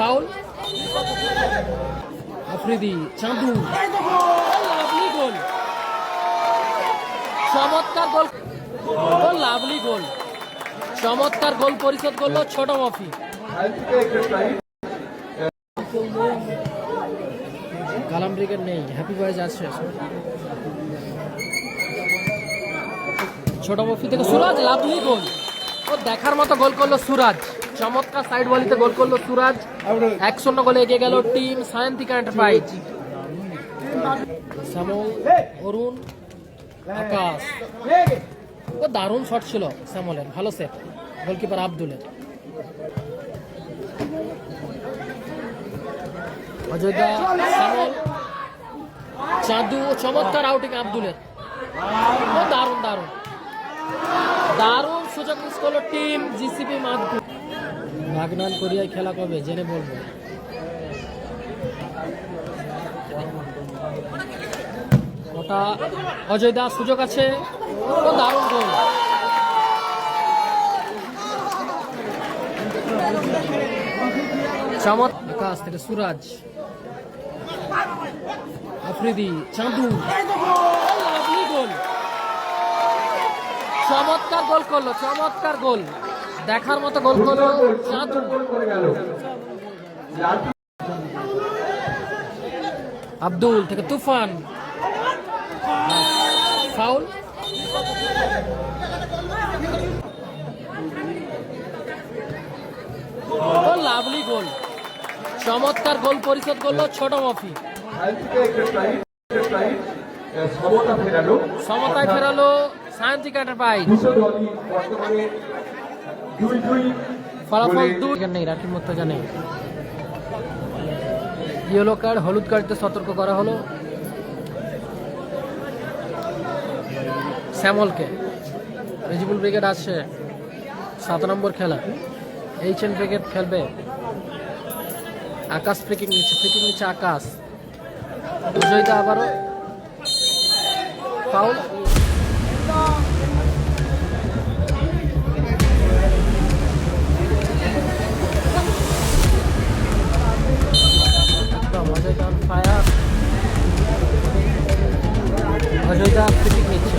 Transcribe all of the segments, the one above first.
Foul Afridi Chandu lovely goal চমৎকার goal lovely goal চমৎকার goal পরিশোধ করল ছোট মফি। কালাম ব্রিগেড নেই হ্যাপি বয়েজ আছে ছোট মফি থেকে সুরাজ লাভলি গোল ও, দেখার মতো গোল করল সুরাজ। চমৎকার সাইড বলিতে গোল করল সুরাজ। এক শূন্য গোলে এগিয়ে গেল টিম সায়ন্তিকা এন্টারপ্রাইজ শ্যামল অরুণ, আকাশ। ও দারুণ শট ছিল শ্যামলের ভালো সেট গোলকিপার আব্দুলের। অযোধ্যা শ্যামল চাঁদু, চমৎকার আউটিং আব্দুলের। ও দারুণ দারুণ। দারুণ সুযোগ মিস করল টিম জিসিবি মাদপুর বাগনান কোরিয়ায় খেলা কবে জেনে বলব। ওটা অজয় দাস সুযোগ আছে। দারুণ গোল চমৎ আকাশ থেকে সুরাজ। আফ্রিদি, চাঁদু। গোল চমৎকার গোল করল, চমৎকার গোল দেখার মতো গোল। করল আব্দুল থেকে তুফান। ফাউল। Lovely goal. চমৎকার গোল পরিশোধ করল ছোট মফি। সমতা ফেরালো। সমতায় ফেরালো সায়ন্তিক এন্টারপ্রাইজ বর্তমানে দুই দুই ফলাফল দুই নেই রাকিব মুর্তজা নেই ইয়েলো কার্ড হলুদ কার্ডতে সতর্ক করা হলো। শ্যামলকে। রেজিবুল ব্রিগেড আছে সাত নম্বর খেলা। এইচ এন ব্রিগেড খেলবে। আকাশ ফ্রিকিং নিচ্ছে ফ্রিকিং নিচ্ছে আকাশ। বিজয়িতা আবারও। ফাউল একদম অজয়দা ফায়ার অজয়দা ফ্রিকিং নিচ্ছে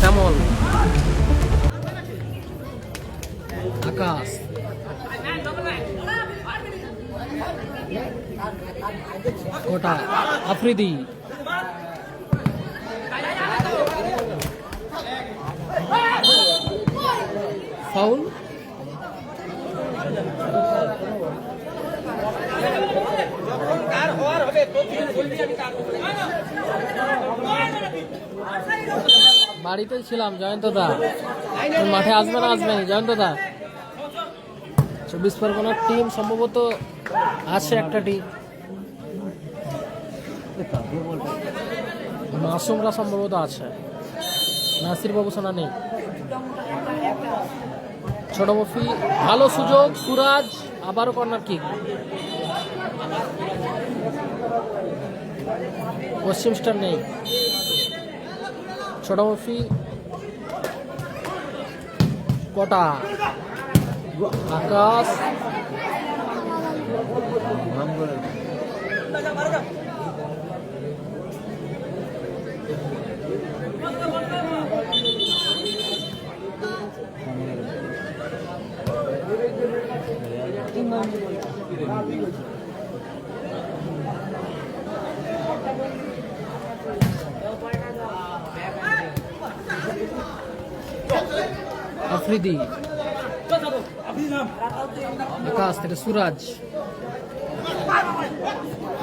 শ্যামল। আকাশ। ওটা আফ্রিদি। ফাউল। বাড়িতেই ছিলাম, জয়ন্ত দা। মাঠে আসবে না আসবে জয়ন্ত দা? চব্বিশ পরগনার টিম সম্ভবত আছে একটা টিম মাসুমরা সম্ভবত আছে। নাসির বাবু সোনা নেই। ছোট মফি ভালো সুযোগ, সুরাজ, আবারও কর্নার কিক। পশ্চিম স্টার নেই। ছোট মফি কটা আকাশ আফ্রিদি আকাশ থেকে সুরাজ।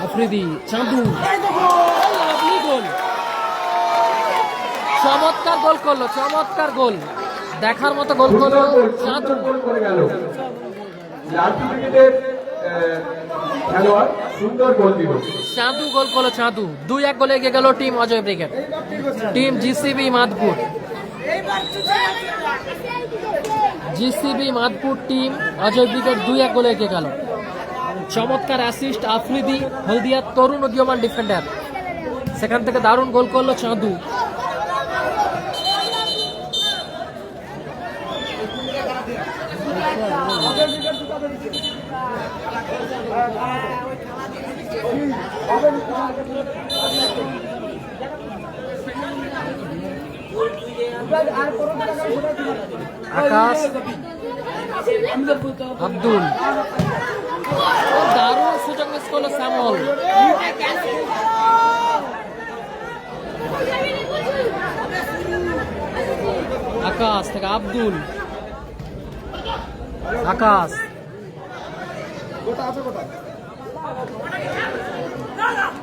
আফ্রিদি, চাঁদু। গোল চমৎকার গোল করল, চমৎকার গোল। দেখার মতো গোল করল চাঁদু। করে গেল গোল চাঁদু গোল করল চাঁদু। দুই এক গোলে এগিয়ে গেল team Ajay brigade. Team GCB Madpur GCB Madpur team Ajay brigade দুই এক গোলে এগিয়ে গেল। চমৎকার অ্যাসিস্ট আফ্রিদি হলদিয়ার তরুণ উদীয়মান ডিফেন্ডার সেখান থেকে দারুণ গোল করল চাঁদু। আকাশ আব্দুল। দারুণ সুযোগ মিস করল শ্যামল। আকাশ থেকে আব্দুল। আকাশ। কটা কটা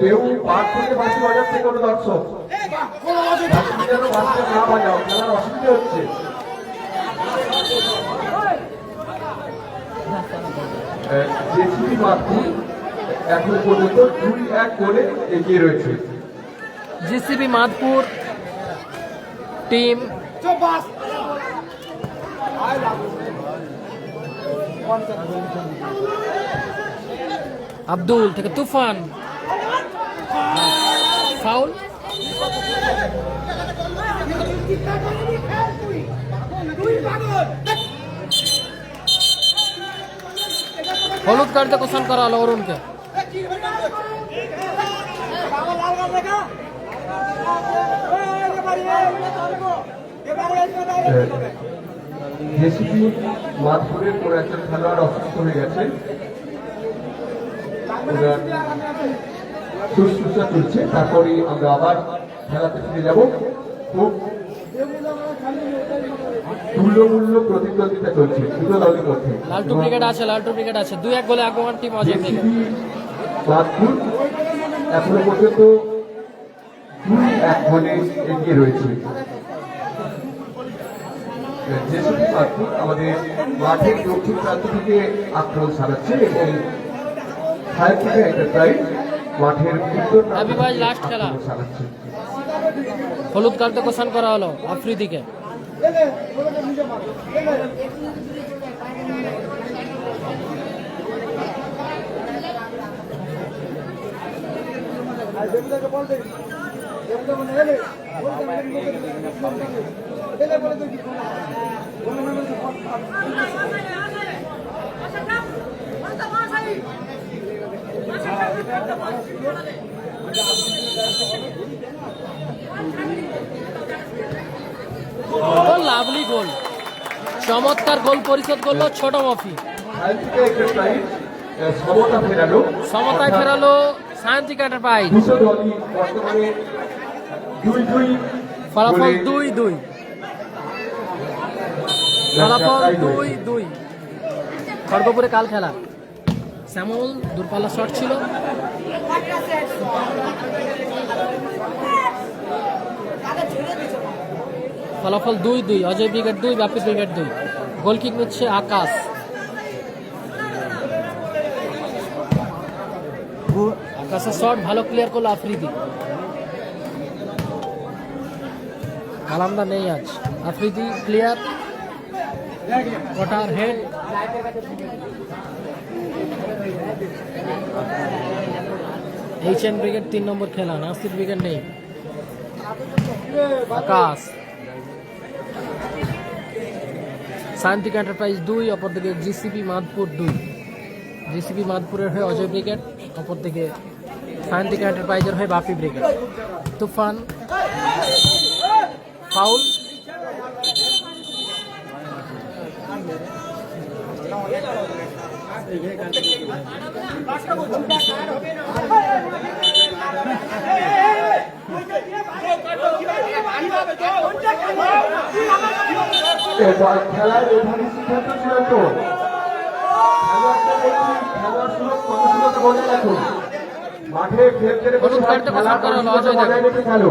কেউ পাঠ থেকে বাঁশি বাজাচ্ছে কোনো দর্শক? না অসুবিধা হচ্ছে জেসিবি এখন পর্যন্ত এক এগিয়ে রয়েছে। JCB Madpur team. আব্দুল থেকে তুফান। ফাউল? হলুদ কার্ডে কোশন করা হলো অরুণকে। জেসিবি মাতপুরের কোনো একজন খেলোয়াড় অসুস্থ হয়ে গেছে। শুশ্রূষা চলছে তারপরে আমরা আবার খেলাতে ফিরে যাব। খুব তুল্যমূল্য প্রতিদ্বন্দ্বিতা চলছে দুটো দলের মধ্যে। লালটু ব্রিগেড আছে লালটু ব্রিগেড আছে। দুই এক গোলে আগমন টিম অজয় মাতপুর এখনও পর্যন্ত দুই এক গোলে এগিয়ে রয়েছে। জেসিবি মাতপুর আমাদের মাঠের দক্ষিণ প্রান্ত থেকে আক্রমণ চালাচ্ছে এবং ফায়ার এন্টারপ্রাইজ মাঠের উত্তর থেকে খেলা। হলুদ কার্ডে কোশন করা হলো আফ্রিদিকে ও লাভলি গোল। চমৎকার গোল পরিশোধ করল ছোট মফি। সমতায় ফেরালো শান্তি কাটার পাই ফলাফল দুই দুই। ফলাফল দুই দুই। খড়গপুরে কাল খেলা। শ্যামল, দূরপাল্লা শট ছিল। ফলাফল দুই দুই, অজয় ব্রিগেড দুই বাপি ব্রিগেড দুই। গোলকিক নিচ্ছে আকাশ। আকাশের শট ভালো ক্লিয়ার করল আফ্রিদি। কালামদা নেই আজ। আফ্রিদি ক্লিয়ার কটার হেড এইচ এন ব্রিগেড তিন নম্বর খেলা, নাসির ব্রিগেড নেই। আকাশ। সায়ন্তিক এন্টারপ্রাইজ দুই, অপরদিকে জিসিপি মাদপুর দুই। জিসিপি মাদপুরের হয়ে অজয় ব্রিগেড, অপরদিকে সায়ন্তিক এন্টারপ্রাইজের হয়ে বাপি ব্রিগেড। তুফান। ফাউল। এবার খেলার এভাবে সিদ্ধান্ত চূড়ান্ত খেলোয়াড়দের বলছি, খেলোয়াড় সুলভ কর্মশীলতা বজায় রাখুন মাঠে খেলতে রেখে হলুদ কার্ডটা খেলার প্রচার করা হলো,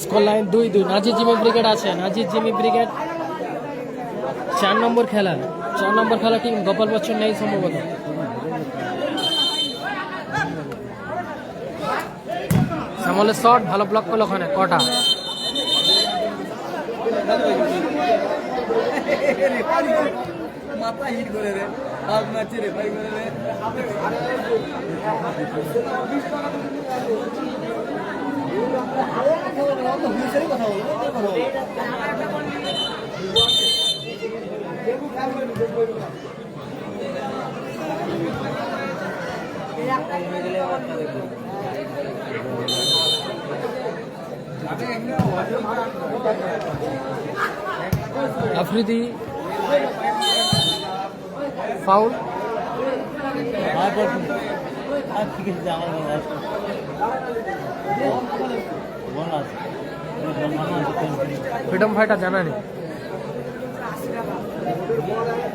স্কোর লাইন দুই দুই। নাজির জিমি ব্রিগেড আছে। নাজির জিমি ব্রিগেড চার নম্বর খেলা। চার নম্বর খেলা টিম গোপাল বচ্চন নেই সম্ভবত? শ্যামলের শট ভালো ব্লক করল ওখানে, কটা? মাথা হিট করে রে হাত মারছে রে ভাই করে রে। আফ্রিদি ফাউল ঠিক আছে আমার মনে আছে মনে আছে ফ্রিডম ফাইটার জানা নেই more than